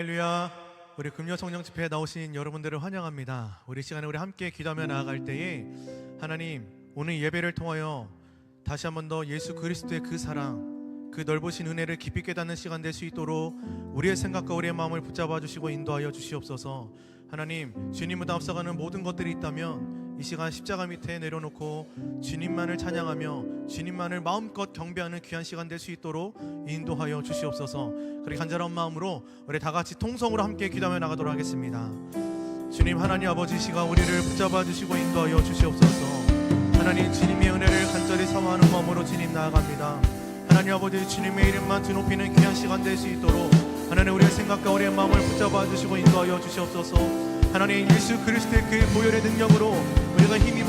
할렐루야. 우리 금요 성령 집회에 나오신 여러분들을 환영합니다. 우리 시간에 우리 함께 기도하며 나아갈 때에 하나님 오늘 예배를 통하여 다시 한 번 더 예수 그리스도의 그 사랑, 그 넓으신 은혜를 깊이 깨닫는 시간 될 수 있도록 우리의 생각과 우리의 마음을 붙잡아 주시고 인도하여 주시옵소서. 하나님 주님보다 앞서가는 모든 것들이 있다면 이 시간 십자가 밑에 내려놓고 주님만을 찬양하며 주님만을 마음껏 경배하는 귀한 시간 될 수 있도록 인도하여 주시옵소서. 그리 간절한 마음으로 우리 다 같이 통성으로 함께 기도하며 나가도록 하겠습니다. 주님 하나님 아버지 시가 우리를 붙잡아 주시고 인도하여 주시옵소서. 하나님 주님의 은혜를 간절히 사모하는 마음으로 주님 나아갑니다. 하나님 아버지 주님의 이름만 드높이는 귀한 시간 될 수 있도록 하나님 우리의 생각과 우리의 마음을 붙잡아 주시고 인도하여 주시옵소서. 하나님 예수 그리스도의 그 보혈의 능력으로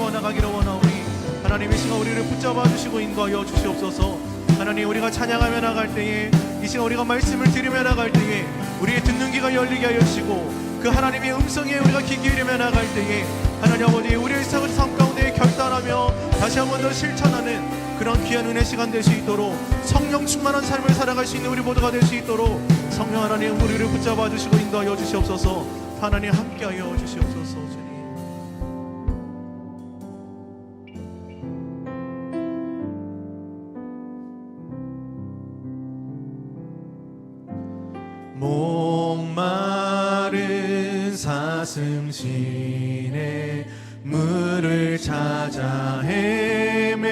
우리가 힘입어 나가기를 원하오니 하나님 이 시간 우리를 붙잡아 주시고 인도하여 주시옵소서. 하나님 우리가 찬양하며 나갈 때에 이 시간 우리가 말씀을 들으며 나갈 때에 우리의 듣는 귀가 열리게 하여 주시고 그 하나님의 음성에 우리가 귀 기울이며 나갈 때에 하나님 아버지 우리의 삶 가운데 결단하며 다시 한 번 더 실천하는 그런 귀한 은혜 시간 될 수 있도록 성령 충만한 삶을 살아갈 수 있는 우리 모두가 될 수 있도록 성령 하나님 우리를 붙잡아 주시고 인도하여 주시옵소서 하나님 함께하여 주시옵소서 시내 물을 찾아 헤매이듯이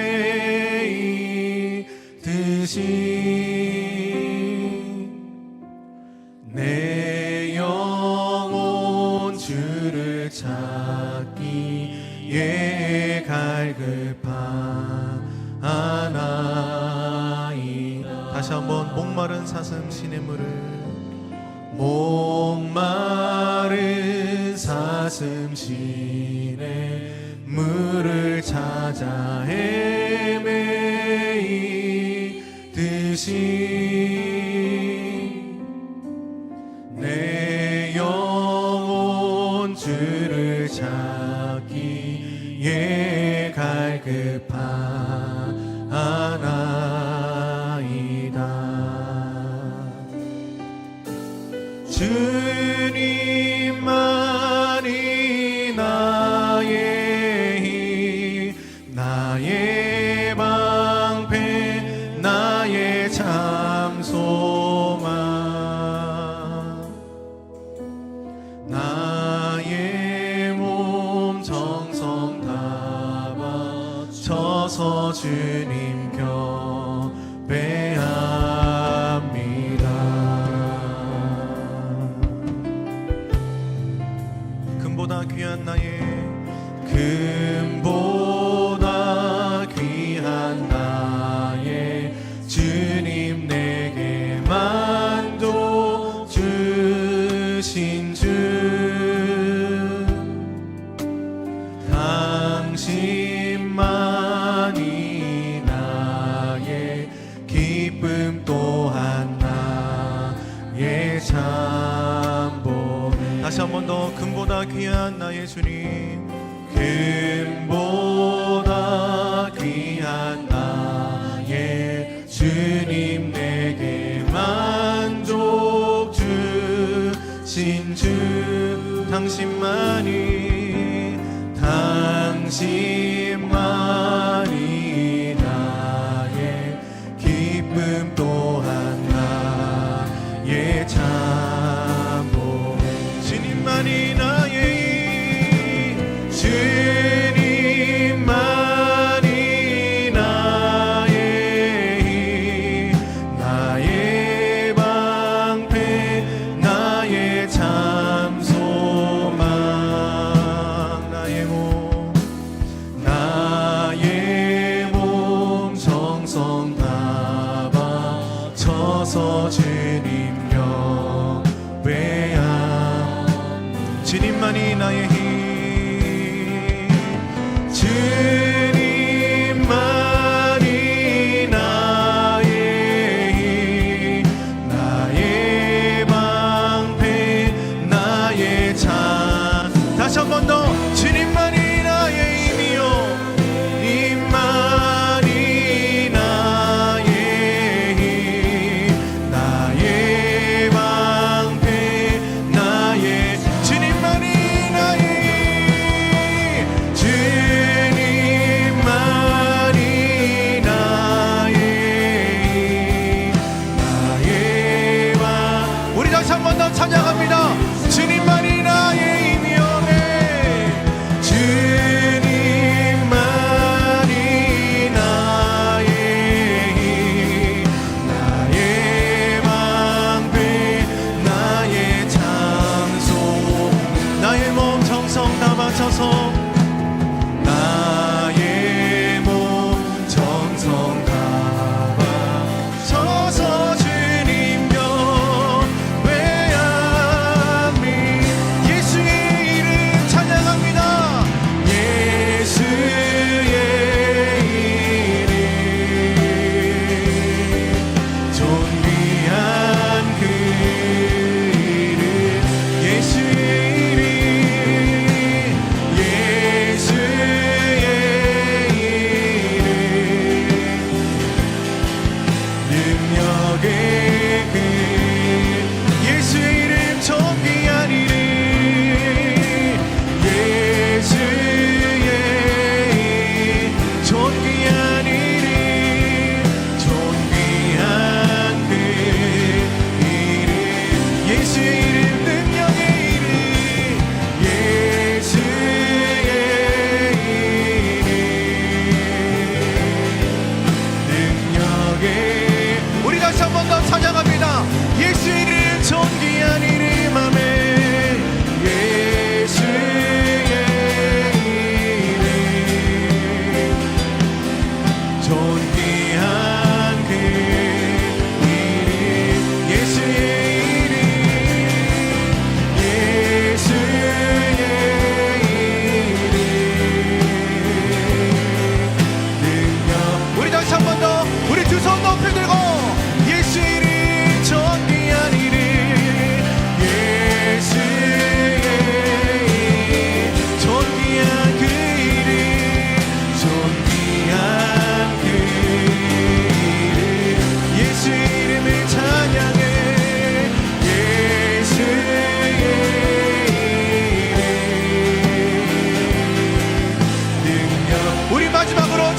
내 영혼 주를 찾기에 갈급하나이 다시 한번 목마른 사슴 시내 물을 목마른 시내 물을 찾아 헤매이듯이 한 번 더 금보다 귀한 나의 주님. 금보다 귀한 나의 주님 내게 만족 주신 주 당신만이 당신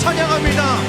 찬양합니다.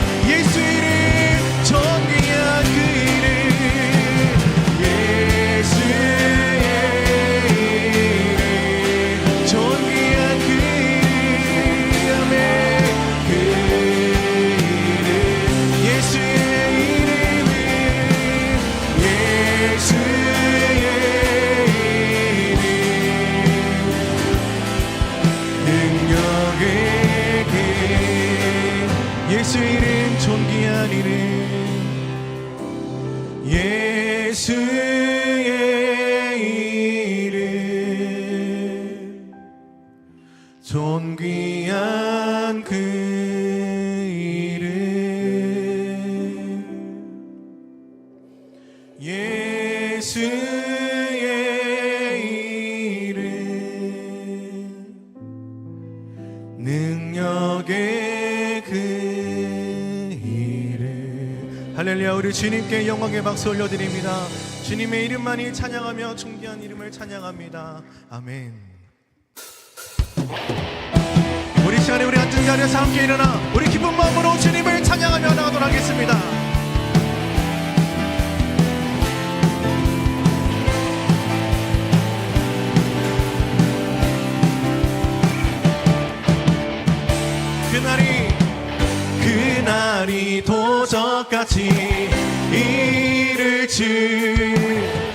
그 할렐루야 우리 주님께 영광의 박수 올려드립니다. 주님의 이름만이 찬양하며 존귀한 이름을 찬양합니다. 아멘. 우리 시간에 우리 같은 자리에서 함께 일어나 우리 기쁜 마음으로 주님을 찬양하며 나가도록 하겠습니다. 날이 도적같이 이를 줄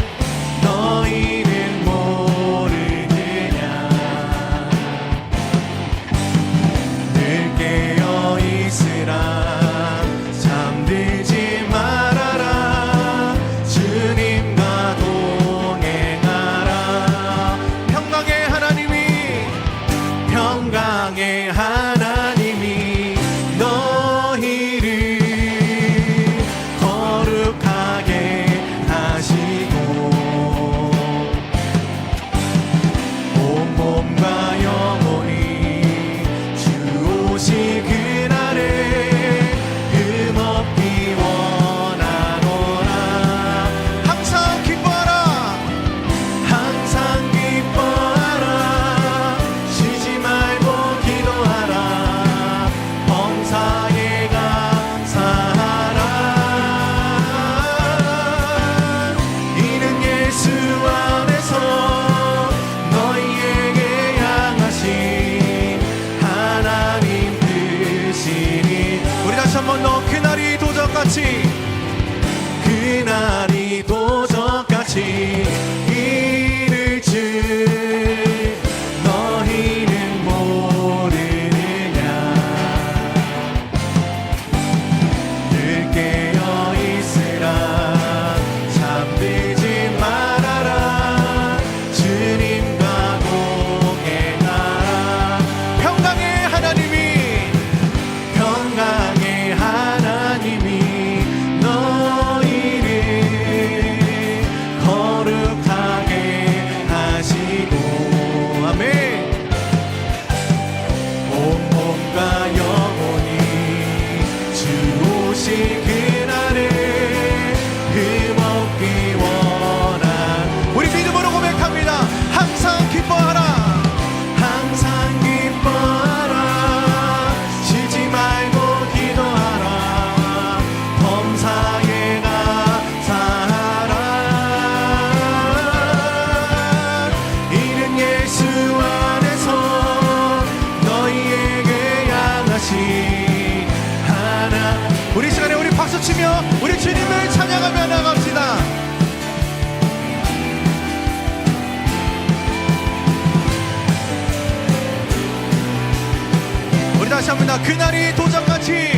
다시 한번 그날이 도전같이.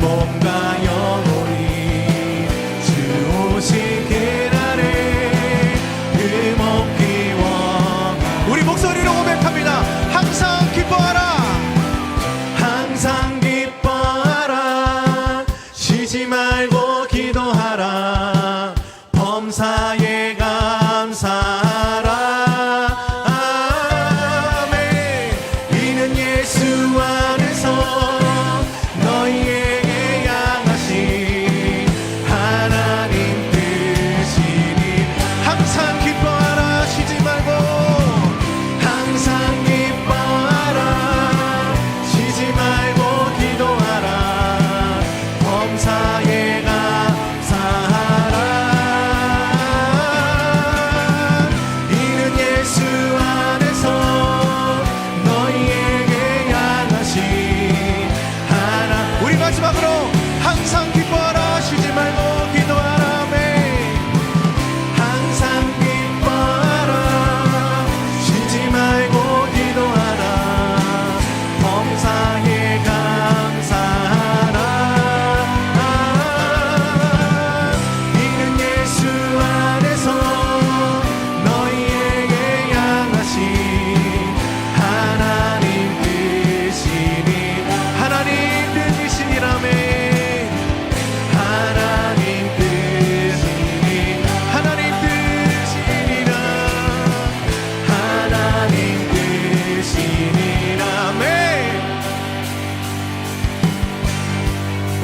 monga.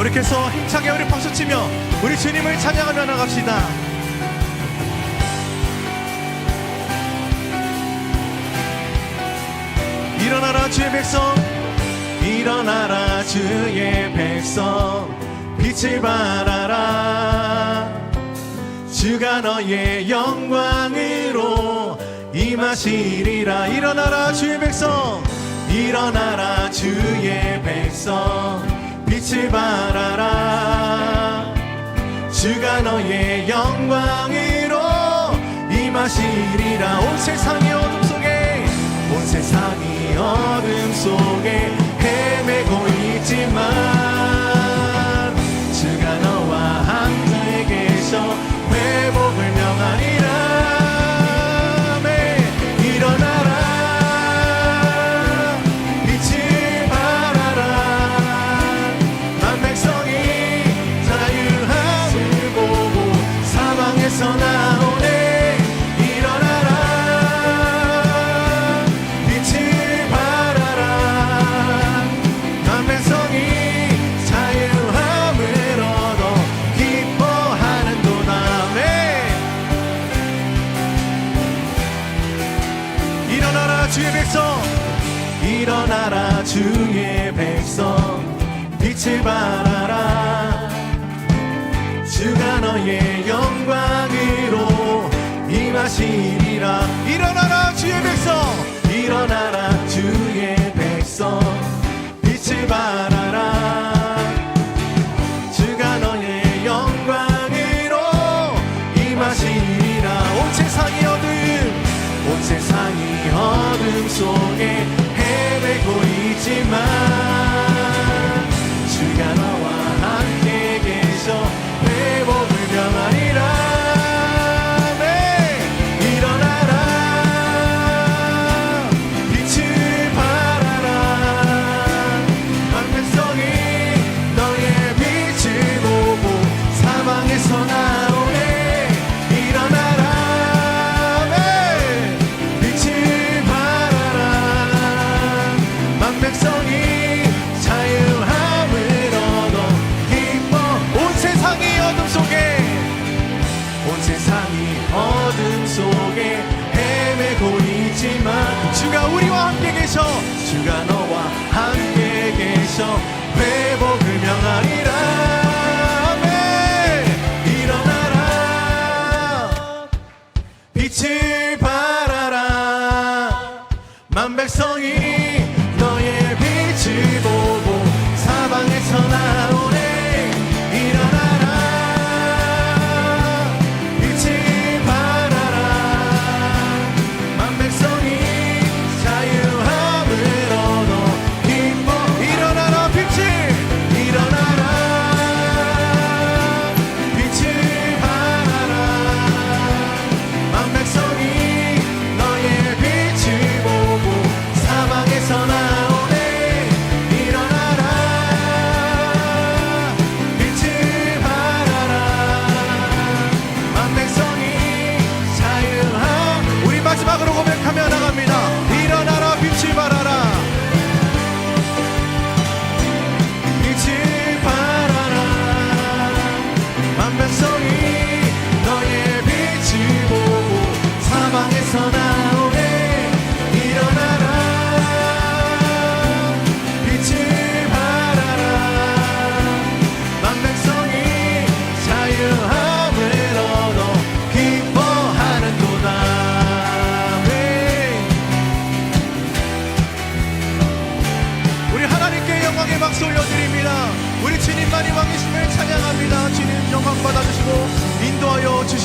이렇게 해서 힘차게 우리 박수치며 우리 주님을 찬양하며 나갑시다. 일어나라 주의 백성. 일어나라 주의 백성. 빛을 발하라. 주가 너의 영광으로 임하시리라. 일어나라 주의 백성. 일어나라 주의 백성. 빛을 발하라. 주가 너의 영광으로 임하시리라 온 세상이 어둠 속에 온 세상이 어둠 속에 헤매고 있지만 지니라 일어나라 주의 백성. 일어나라 주의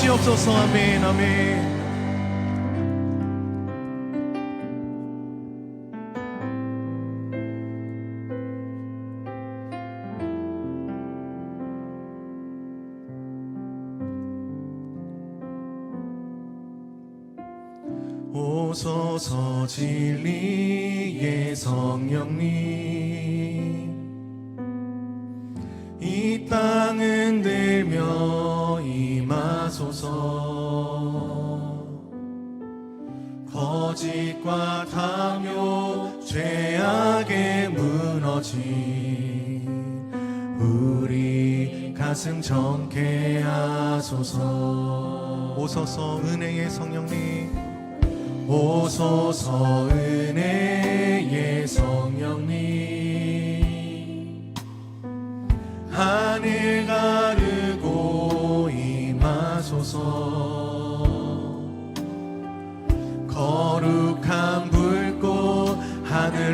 주시옵소서. 아멘 아멘. 오소서 진리의 성령님 이 땅은 들며 임 하소서. 거짓과 탐욕 죄악에 무너진 우리 가슴 정케 하소서. 오소서. 은혜의 성령님 오소서. 은혜의 성령님. 하늘 가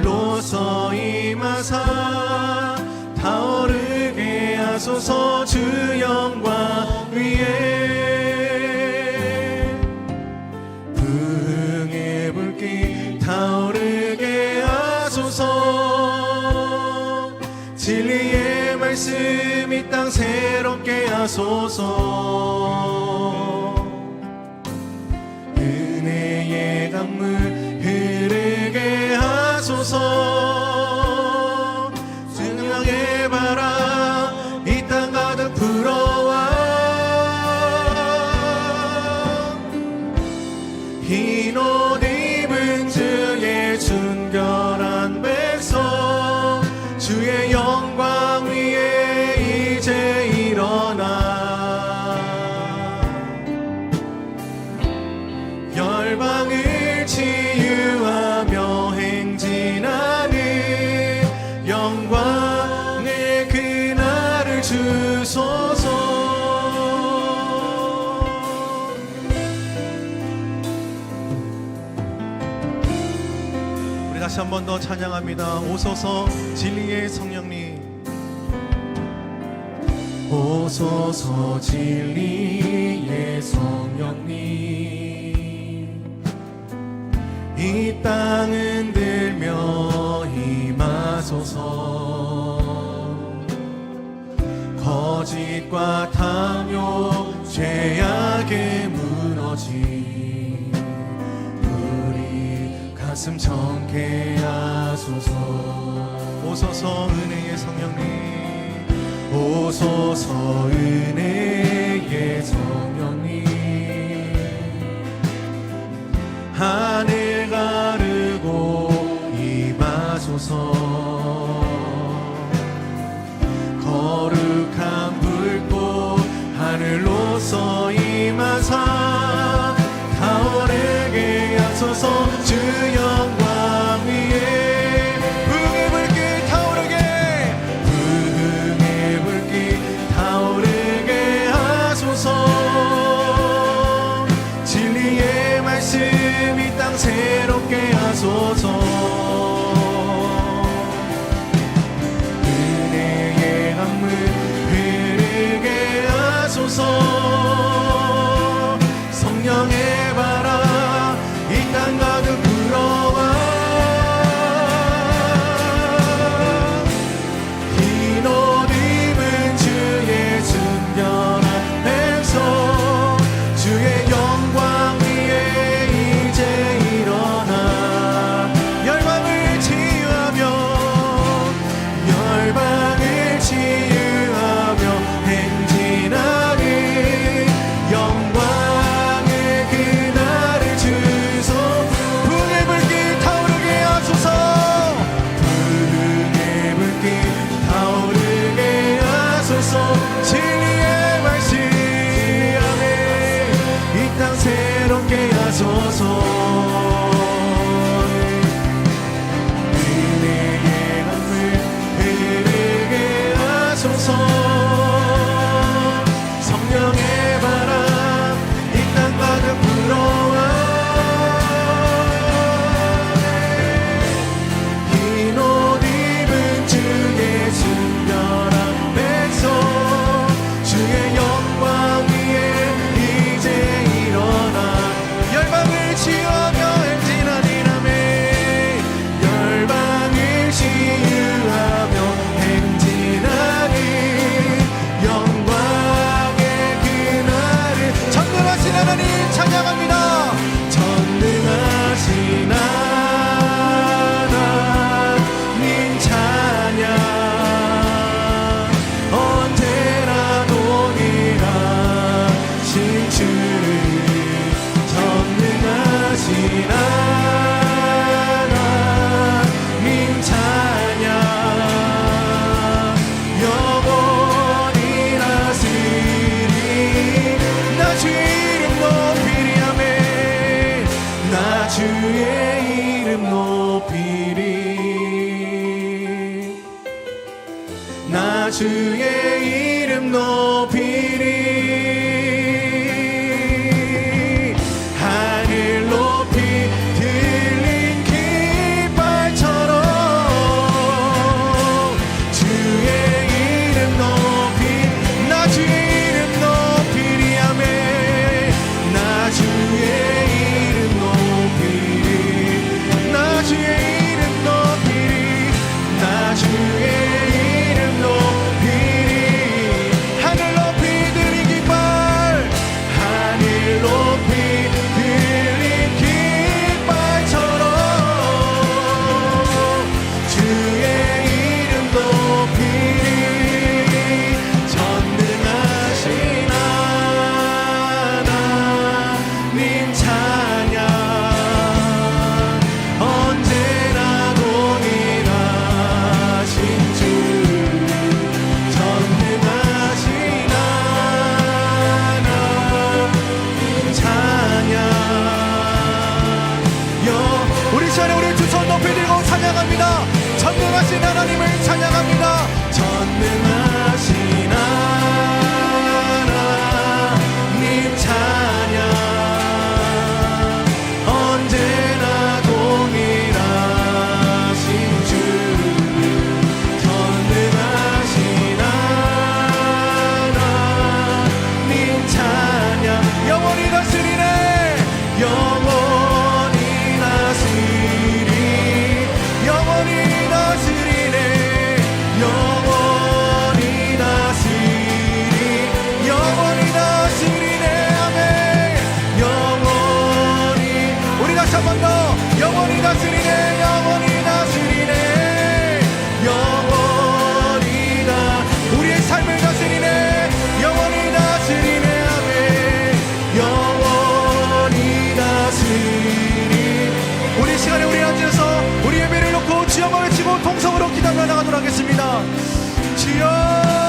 하늘로서 임하사 타오르게 하소서 주 영광 위에. 부흥의 불길 타오르게 하소서. 진리의 말씀 이 땅 새롭게 하소서 하소 다시 한 번 더 찬양합니다. 오소서 진리의 성령님. 오소서 진리의 성령님. 이 땅은 들며 임하소서. 거짓과 탐욕 죄악에 무너진 가슴 정케 하소서. 오소서 은혜의 성령님. 오소서 은혜의 성령님. 하늘 가르고 임하소서. 거룩한 불꽃 하늘로서 임하사